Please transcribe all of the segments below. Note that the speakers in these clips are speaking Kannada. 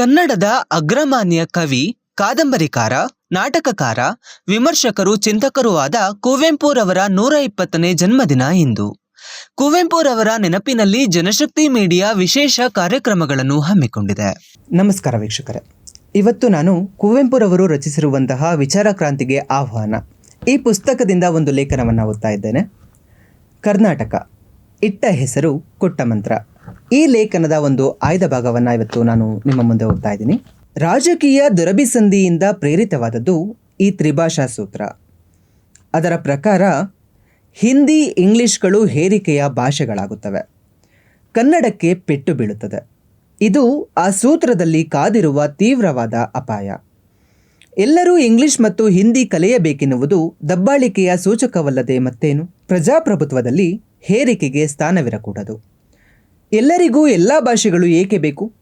ಕನ್ನಡದ ಅಗ್ರಮಾನ್ಯ ಕವಿ, ಕಾದಂಬರಿಕಾರ, ನಾಟಕಕಾರ, ವಿಮರ್ಶಕರು, ಚಿಂತಕರೂ ಆದ ಕುವೆಂಪುರವರ ನೂರ ಇಪ್ಪತ್ತನೇ ಜನ್ಮದಿನ ಇಂದು. ಕುವೆಂಪುರವರ ನೆನಪಿನಲ್ಲಿ ಜನಶಕ್ತಿ ಮೀಡಿಯಾ ವಿಶೇಷ ಕಾರ್ಯಕ್ರಮಗಳನ್ನು ಹಮ್ಮಿಕೊಂಡಿದೆ. ನಮಸ್ಕಾರ ವೀಕ್ಷಕರೇ. ಇವತ್ತು ನಾನು ಕುವೆಂಪುರವರು ರಚಿಸಿರುವಂತಹ ವಿಚಾರ ಕ್ರಾಂತಿಗೆ ಆಹ್ವಾನ. ಈ ಪುಸ್ತಕದಿಂದ ಒಂದು ಲೇಖನವನ್ನು ಓದ್ತಾ ಇದ್ದೇನೆ. ಕರ್ನಾಟಕ. ಇಟ್ಟ ಹೆಸರು ಕೊಟ್ಟ ಮಂತ್ರ. ಈ ಲೇಖನದ ಒಂದು ಆಯ್ದ ಭಾಗವನ್ನು ಇವತ್ತು ನಾನು ನಿಮ್ಮ ಮುಂದೆ ಹೋಗ್ತಾ ಇದ್ದೀನಿ. ರಾಜಕೀಯ ದುರಭಿಸಂಧಿಯಿಂದ ಪ್ರೇರಿತವಾದದ್ದು ಈ ತ್ರಿಭಾಷಾ ಸೂತ್ರ. ಅದರ ಪ್ರಕಾರ, ಹಿಂದಿ, ಇಂಗ್ಲಿಷ್ಗಳು ಹೇರಿಕೆಯ ಭಾಷೆಗಳಾಗುತ್ತವೆ. ಕನ್ನಡಕ್ಕೆ ಪೆಟ್ಟು ಬೀಳುತ್ತದೆ. ಇದು ಆ ಸೂತ್ರದಲ್ಲಿ ಕಾದಿರುವ ತೀವ್ರವಾದ ಅಪಾಯ. ಎಲ್ಲರೂ ಇಂಗ್ಲಿಷ್ ಮತ್ತು ಹಿಂದಿ ಕಲಿಯಬೇಕೆನ್ನುವುದು ದಬ್ಬಾಳಿಕೆಯ ಸೂಚಕವಲ್ಲದೆ ಮತ್ತೇನು? ಪ್ರಜಾಪ್ರಭುತ್ವದಲ್ಲಿ ಹೇರಿಕೆಗೆ ಸ್ಥಾನವಿರಕೂಡದು. ಎಲ್ಲರಿಗೂ ಎಲ್ಲ ಭಾಷೆಗಳು ಏಕೆ ಬೇಕು?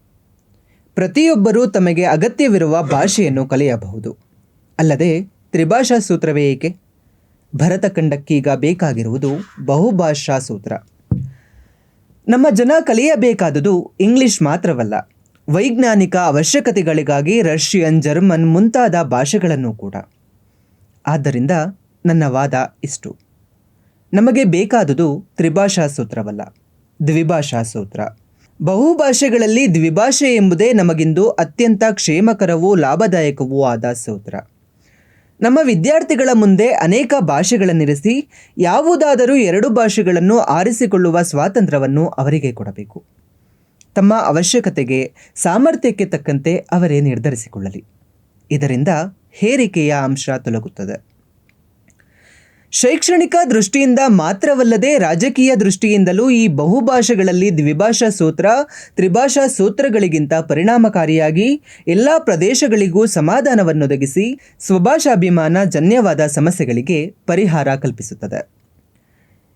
ಪ್ರತಿಯೊಬ್ಬರೂ ತಮಗೆ ಅಗತ್ಯವಿರುವ ಭಾಷೆಯನ್ನು ಕಲಿಯಬಹುದು. ಅಲ್ಲದೆ ತ್ರಿಭಾಷಾ ಸೂತ್ರವೇ ಏಕೆ? ಭರತಖಂಡಕ್ಕೀಗ ಬೇಕಾಗಿರುವುದು ಬಹುಭಾಷಾ ಸೂತ್ರ. ನಮ್ಮ ಜನ ಕಲಿಯಬೇಕಾದುದು ಇಂಗ್ಲಿಷ್ ಮಾತ್ರವಲ್ಲ, ವೈಜ್ಞಾನಿಕ ಅವಶ್ಯಕತೆಗಳಿಗಾಗಿ ರಷ್ಯನ್, ಜರ್ಮನ್ ಮುಂತಾದ ಭಾಷೆಗಳನ್ನು ಕೂಡ. ಆದ್ದರಿಂದ ನನ್ನ ವಾದ ಇಷ್ಟು. ನಮಗೆ ಬೇಕಾದುದು ತ್ರಿಭಾಷಾ ಸೂತ್ರವಲ್ಲ. ದ್ವಿಭಾಷಾ ಸೂತ್ರ. ಬಹುಭಾಷೆಗಳಲ್ಲಿ ದ್ವಿಭಾಷೆ ಎಂಬುದೇ ನಮಗಿಂದು ಅತ್ಯಂತ ಕ್ಷೇಮಕರವೂ ಲಾಭದಾಯಕವೂ ಆದ ಸೂತ್ರ. ನಮ್ಮ ವಿದ್ಯಾರ್ಥಿಗಳ ಮುಂದೆ ಅನೇಕ ಭಾಷೆಗಳನ್ನಿರಿಸಿ ಯಾವುದಾದರೂ ಎರಡು ಭಾಷೆಗಳನ್ನು ಆರಿಸಿಕೊಳ್ಳುವ ಸ್ವಾತಂತ್ರ್ಯವನ್ನು ಅವರಿಗೆ ಕೊಡಬೇಕು. ತಮ್ಮ ಅವಶ್ಯಕತೆಗೆ ಸಾಮರ್ಥ್ಯಕ್ಕೆ ತಕ್ಕಂತೆ ಅವರೇ ನಿರ್ಧರಿಸಿಕೊಳ್ಳಲಿ. ಇದರಿಂದ ಹೇರಿಕೆಯ ಅಂಶ ತೊಲಗುತ್ತದೆ. ಶೈಕ್ಷಣಿಕ ದೃಷ್ಟಿಯಿಂದ ಮಾತ್ರವಲ್ಲದೆ ರಾಜಕೀಯ ದೃಷ್ಟಿಯಿಂದಲೂ ಈ ಬಹುಭಾಷೆಗಳಲ್ಲಿ ದ್ವಿಭಾಷಾ ಸೂತ್ರ, ತ್ರಿಭಾಷಾ ಸೂತ್ರಗಳಿಗಿಂತ ಪರಿಣಾಮಕಾರಿಯಾಗಿ ಎಲ್ಲ ಪ್ರದೇಶಗಳಿಗೂ ಸಮಾಧಾನವನ್ನೊದಗಿಸಿ ಸ್ವಭಾಷಾಭಿಮಾನ ಜನ್ಯವಾದ ಸಮಸ್ಯೆಗಳಿಗೆ ಪರಿಹಾರ ಕಲ್ಪಿಸುತ್ತದೆ.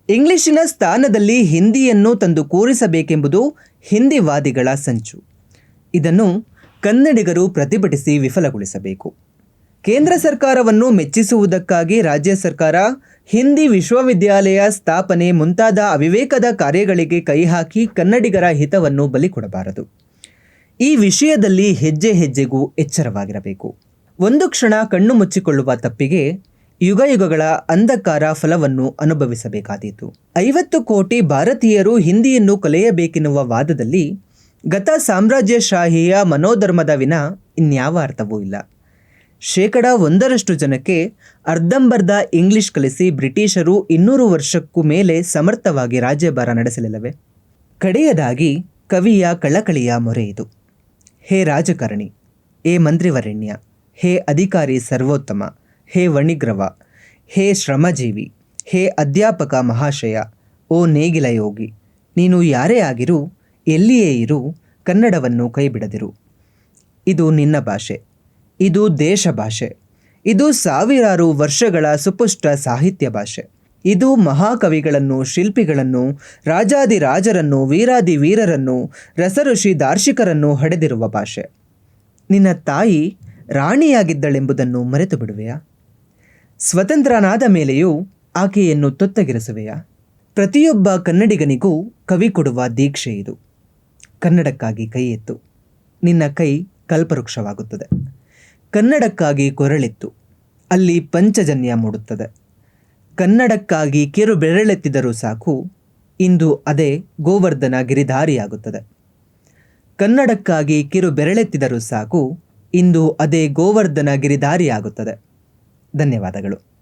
ಇಂಗ್ಲಿಶಿನ ಸ್ಥಾನದಲ್ಲಿ ಹಿಂದಿಯನ್ನು ತಂದು ಕೂರಿಸಬೇಕೆಂಬುದು ಹಿಂದಿವಾದಿಗಳ ಸಂಚು. ಇದನ್ನು ಕನ್ನಡಿಗರು ಪ್ರತಿಭಟಿಸಿ ವಿಫಲಗೊಳಿಸಬೇಕು. ಕೇಂದ್ರ ಸರ್ಕಾರವನ್ನು ಮೆಚ್ಚಿಸುವುದಕ್ಕಾಗಿ ರಾಜ್ಯ ಸರ್ಕಾರ ಹಿಂದಿ ವಿಶ್ವವಿದ್ಯಾಲಯ ಸ್ಥಾಪನೆ ಮುಂತಾದ ಅವಿವೇಕದ ಕಾರ್ಯಗಳಿಗೆ ಕೈಹಾಕಿ ಕನ್ನಡಿಗರ ಹಿತವನ್ನು ಬಲಿಕೊಡಬಾರದು ಈ ವಿಷಯದಲ್ಲಿ ಹೆಜ್ಜೆ ಹೆಜ್ಜೆಗೂ ಎಚ್ಚರವಾಗಿರಬೇಕು. ಒಂದು ಕ್ಷಣ ಕಣ್ಣು ಮುಚ್ಚಿಕೊಳ್ಳುವ ತಪ್ಪಿಗೆ ಯುಗಯುಗಗಳ ಅಂಧಕಾರ ಫಲವನ್ನು ಅನುಭವಿಸಬೇಕಾದೀತು. ಐವತ್ತು ಕೋಟಿ ಭಾರತೀಯರು ಹಿಂದಿಯನ್ನು ಕಲಿಯಬೇಕೆನ್ನುವ ವಾದದಲ್ಲಿ ಗತ ಸಾಮ್ರಾಜ್ಯಶಾಹಿಯ ಮನೋಧರ್ಮದ ವಿನ ಇನ್ಯಾವ ಅರ್ಥವೂ ಇಲ್ಲ. ಶೇಕಡ ಒಂದರಷ್ಟು ಜನಕ್ಕೆ ಅರ್ಧಂಬರ್ಧ ಇಂಗ್ಲಿಷ್ ಕಲಿಸಿ ಬ್ರಿಟಿಷರು ಇನ್ನೂರು ವರ್ಷಕ್ಕೂ ಮೇಲೆ ಸಮರ್ಥವಾಗಿ ರಾಜ್ಯಭಾರ ನಡೆಸಲಿಲ್ಲವೆ. ಕಡೆಯದಾಗಿ ಕವಿಯ ಕಳಕಳಿಯ ಮೊರೆ ಇದು. ಹೇ ರಾಜಕಾರಣಿ ಹೇ ಮಂತ್ರಿವರೆಣ್ಯ, ಹೇ ಅಧಿಕಾರಿ ಸರ್ವೋತ್ತಮ, ಹೇ ವಣಿಗ್ರವ, ಹೇ ಶ್ರಮಜೀವಿ, ಹೇ ಅಧ್ಯಾಪಕ ಮಹಾಶಯ, ಓ ನೇಗಿಲ ಯೋಗಿ, ನೀನು ಯಾರೇ ಆಗಿರು ಎಲ್ಲಿಯೇ ಇರು ಕನ್ನಡವನ್ನು ಕೈಬಿಡದಿರು. ಇದು ನಿನ್ನ ಭಾಷೆ. ಇದು ದೇಶ ಭಾಷೆ. ಇದು ಸಾವಿರಾರು ವರ್ಷಗಳ ಸುಪುಷ್ಟ ಸಾಹಿತ್ಯ ಭಾಷೆ. ಇದು ಮಹಾಕವಿಗಳನ್ನು, ಶಿಲ್ಪಿಗಳನ್ನು ರಾಜಾದಿರಾಜರನ್ನು ವೀರಾದಿ ವೀರರನ್ನು ರಸಋಷಿ ದಾರ್ಶಿಕರನ್ನು ಹಡೆದಿರುವ ಭಾಷೆ. ನಿನ್ನ ತಾಯಿ ರಾಣಿಯಾಗಿದ್ದಳೆಂಬುದನ್ನು ಮರೆತು ಬಿಡುವೆಯಾ ಸ್ವತಂತ್ರನಾದ ಮೇಲೆಯೂ ಆಕೆಯನ್ನು ತೊತ್ತಗಿರಿಸುವೆಯಾ? ಪ್ರತಿಯೊಬ್ಬ ಕನ್ನಡಿಗನಿಗೂ ಕವಿ ಕೊಡುವ ದೀಕ್ಷೆ ಇದು. ಕನ್ನಡಕ್ಕಾಗಿ ಕೈ ಎತ್ತು. ನಿನ್ನ ಕೈ ಕಲ್ಪವೃಕ್ಷವಾಗುತ್ತದೆ. ಕನ್ನಡಕ್ಕಾಗಿ ಕೊರಳಿತ್ತು. ಅಲ್ಲಿ ಪಂಚಜನ್ಯ ಮೂಡುತ್ತದೆ. ಕನ್ನಡಕ್ಕಾಗಿ ಕಿರು ಬೆರಳೆತ್ತಿದರೂ ಸಾಕು, ಇಂದು ಅದೇ ಗೋವರ್ಧನ ಗಿರಿಧಾರಿಯಾಗುತ್ತದೆ. ಕನ್ನಡಕ್ಕಾಗಿ ಕಿರು ಬೆರಳೆತ್ತಿದರೂ ಸಾಕು, ಇಂದು ಅದೇ ಗೋವರ್ಧನ ಗಿರಿಧಾರಿಯಾಗುತ್ತದೆ. ಧನ್ಯವಾದಗಳು.